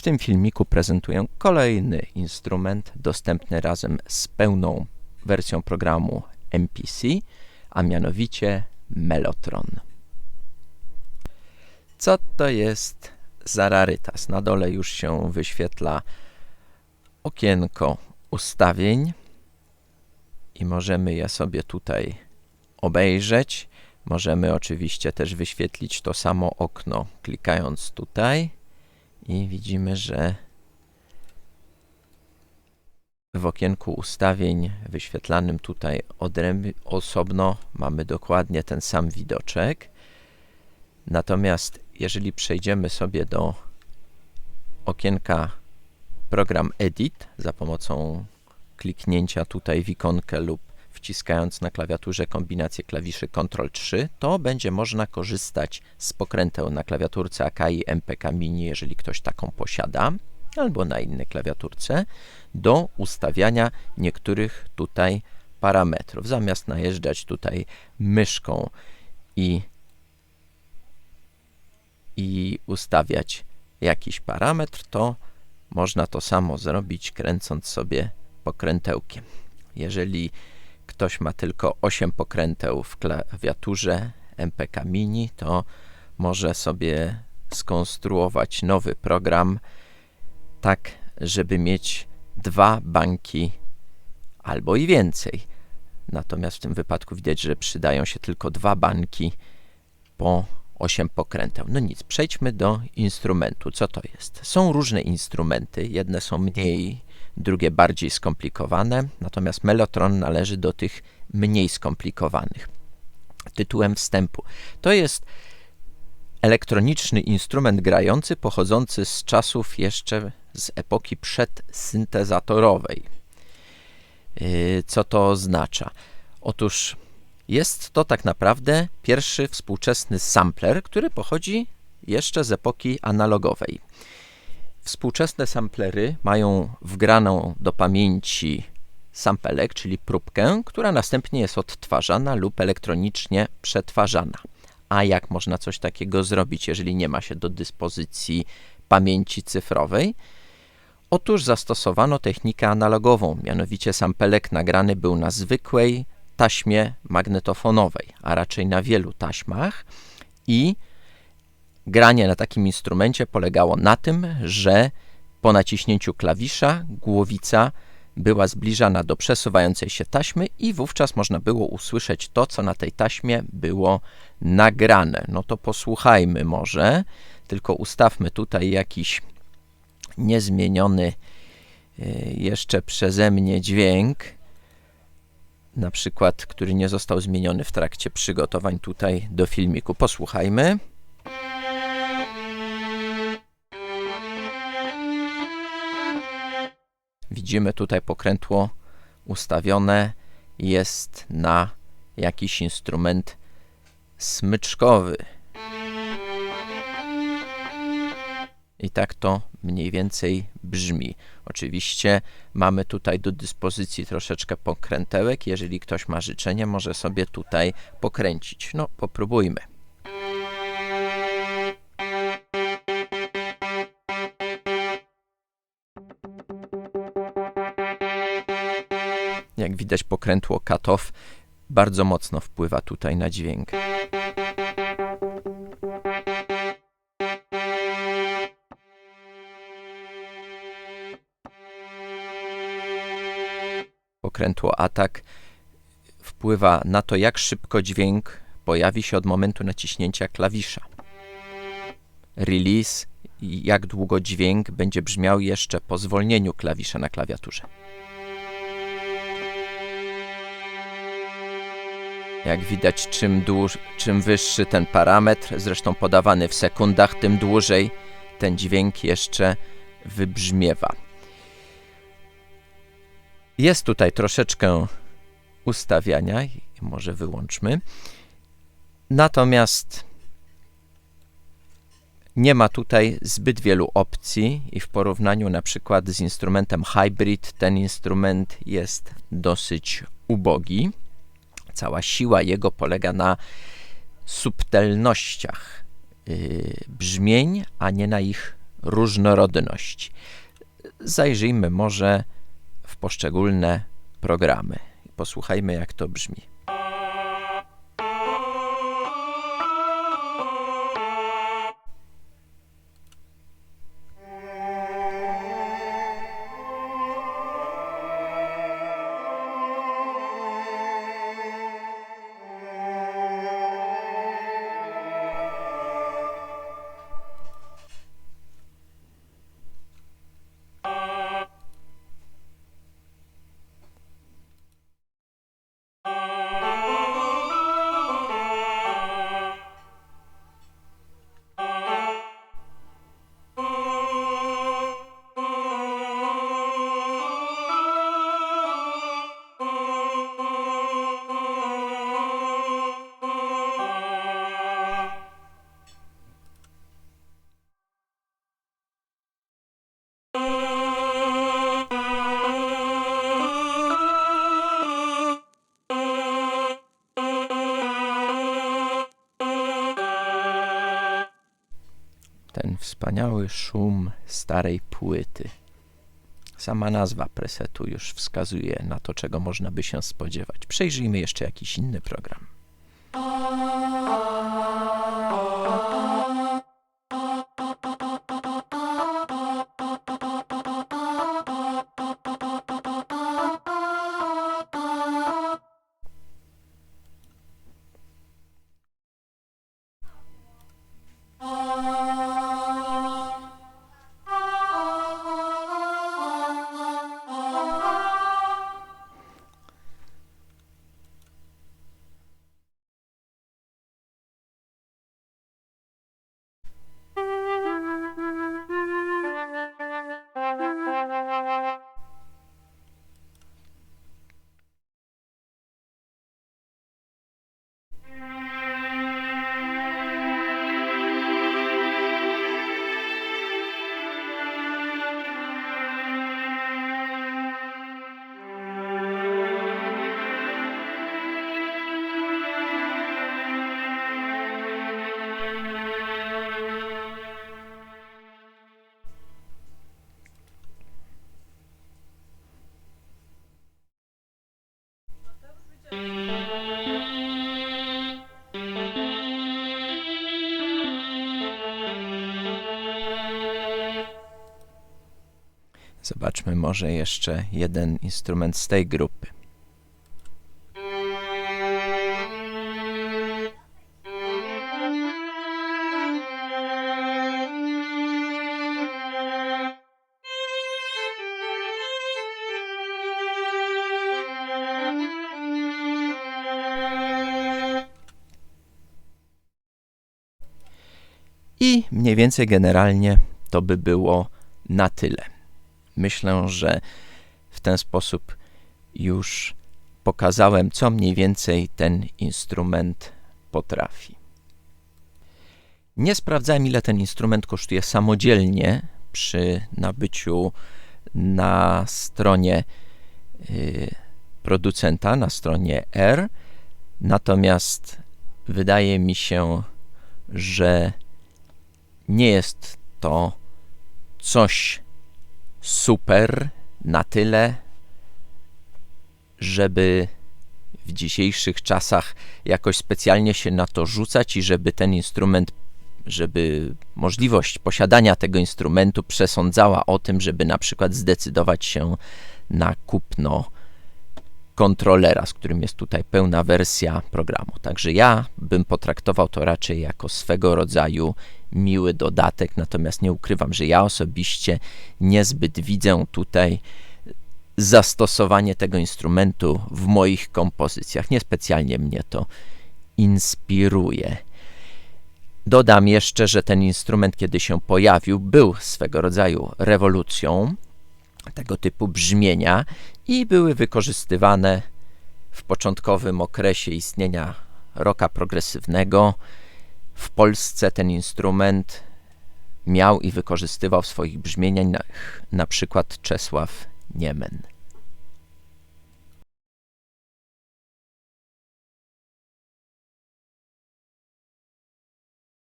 W tym filmiku prezentuję kolejny instrument dostępny razem z pełną wersją programu MPC, a mianowicie Mellotron. Co to jest za rarytas? Na dole już się wyświetla okienko ustawień i możemy je sobie tutaj obejrzeć. Możemy oczywiście też wyświetlić to samo okno klikając tutaj i widzimy, że w okienku ustawień wyświetlanym tutaj odrębnie, osobno mamy dokładnie ten sam widoczek. Natomiast jeżeli przejdziemy sobie do okienka program Edit za pomocą kliknięcia tutaj w ikonkę lub wciskając na klawiaturze kombinację klawiszy Ctrl 3, to będzie można korzystać z pokręteł na klawiaturce Akai MPK Mini, jeżeli ktoś taką posiada, albo na innej klawiaturce, do ustawiania niektórych tutaj parametrów. Zamiast najeżdżać tutaj myszką i, i ustawiać jakiś parametr, to można to samo zrobić kręcąc sobie pokrętełkiem. Jeżeli ktoś ma tylko 8 pokręteł w klawiaturze MPK Mini, to może sobie skonstruować nowy program tak, żeby mieć dwa banki albo i więcej. Natomiast w tym wypadku widać, że przydają się tylko dwa banki po 8 pokręteł. No nic, przejdźmy do instrumentu. Co to jest? Są różne instrumenty, jedne są mniej drugie bardziej skomplikowane, natomiast Mellotron należy do tych mniej skomplikowanych. Tytułem wstępu. To jest elektroniczny instrument grający pochodzący z czasów jeszcze z epoki przedsyntezatorowej. Yy, co to oznacza? Otóż jest to tak naprawdę pierwszy współczesny sampler, który pochodzi jeszcze z epoki analogowej. Współczesne samplery mają wgraną do pamięci sampelek, czyli próbkę, która następnie jest odtwarzana lub elektronicznie przetwarzana. A jak można coś takiego zrobić, jeżeli nie ma się do dyspozycji pamięci cyfrowej? Otóż zastosowano technikę analogową, mianowicie sampelek nagrany był na zwykłej taśmie magnetofonowej, a raczej na wielu taśmach i Granie na takim instrumencie polegało na tym, że po naciśnięciu klawisza głowica była zbliżana do przesuwającej się taśmy i wówczas można było usłyszeć to, co na tej taśmie było nagrane. No to posłuchajmy może, tylko ustawmy tutaj jakiś niezmieniony e, jeszcze przeze mnie dźwięk, na przykład, który nie został zmieniony w trakcie przygotowań tutaj do filmiku. Posłuchajmy. Widzimy tutaj pokrętło ustawione jest na jakiś instrument smyczkowy. I tak to mniej więcej brzmi. Oczywiście mamy tutaj do dyspozycji troszeczkę pokrętełek. Jeżeli ktoś ma życzenie, może sobie tutaj pokręcić. No, popróbujmy. Jak widać pokrętło cut-off bardzo mocno wpływa tutaj na dźwięk. Pokrętło atak wpływa na to, jak szybko dźwięk pojawi się od momentu naciśnięcia klawisza. Release, jak długo dźwięk będzie brzmiał jeszcze po zwolnieniu klawisza na klawiaturze. Jak widać, czym, dłuż, czym wyższy ten parametr, zresztą podawany w sekundach, tym dłużej ten dźwięk jeszcze wybrzmiewa. Jest tutaj troszeczkę ustawiania, może wyłączmy. Natomiast nie ma tutaj zbyt wielu opcji i w porównaniu na przykład z instrumentem Hybrid ten instrument jest dosyć ubogi. Cała siła jego polega na subtelnościach yy, brzmień, a nie na ich różnorodności. Zajrzyjmy może w poszczególne programy. Posłuchajmy, jak to brzmi. Ten wspaniały szum starej płyty. Sama nazwa presetu już wskazuje na to, czego można by się spodziewać. Przejrzyjmy jeszcze jakiś inny program. Zobaczmy może jeszcze jeden instrument z tej grupy. I mniej więcej generalnie to by było na tyle. Myślę, że w ten sposób już pokazałem, co mniej więcej ten instrument potrafi. Nie sprawdzałem, ile ten instrument kosztuje samodzielnie przy nabyciu na stronie y, producenta, na stronie R. Natomiast wydaje mi się, że nie jest to coś super na tyle, żeby w dzisiejszych czasach jakoś specjalnie się na to rzucać i żeby ten instrument, żeby możliwość posiadania tego instrumentu przesądzała o tym, żeby na przykład zdecydować się na kupno kontrolera, z którym jest tutaj pełna wersja programu. Także ja bym potraktował to raczej jako swego rodzaju miły dodatek, natomiast nie ukrywam, że ja osobiście niezbyt widzę tutaj zastosowanie tego instrumentu w moich kompozycjach. Niespecjalnie mnie to inspiruje. Dodam jeszcze, że ten instrument, kiedy się pojawił, był swego rodzaju rewolucją tego typu brzmienia i były wykorzystywane w początkowym okresie istnienia roka progresywnego. W Polsce ten instrument miał i wykorzystywał w swoich brzmieniach na przykład Czesław Niemen.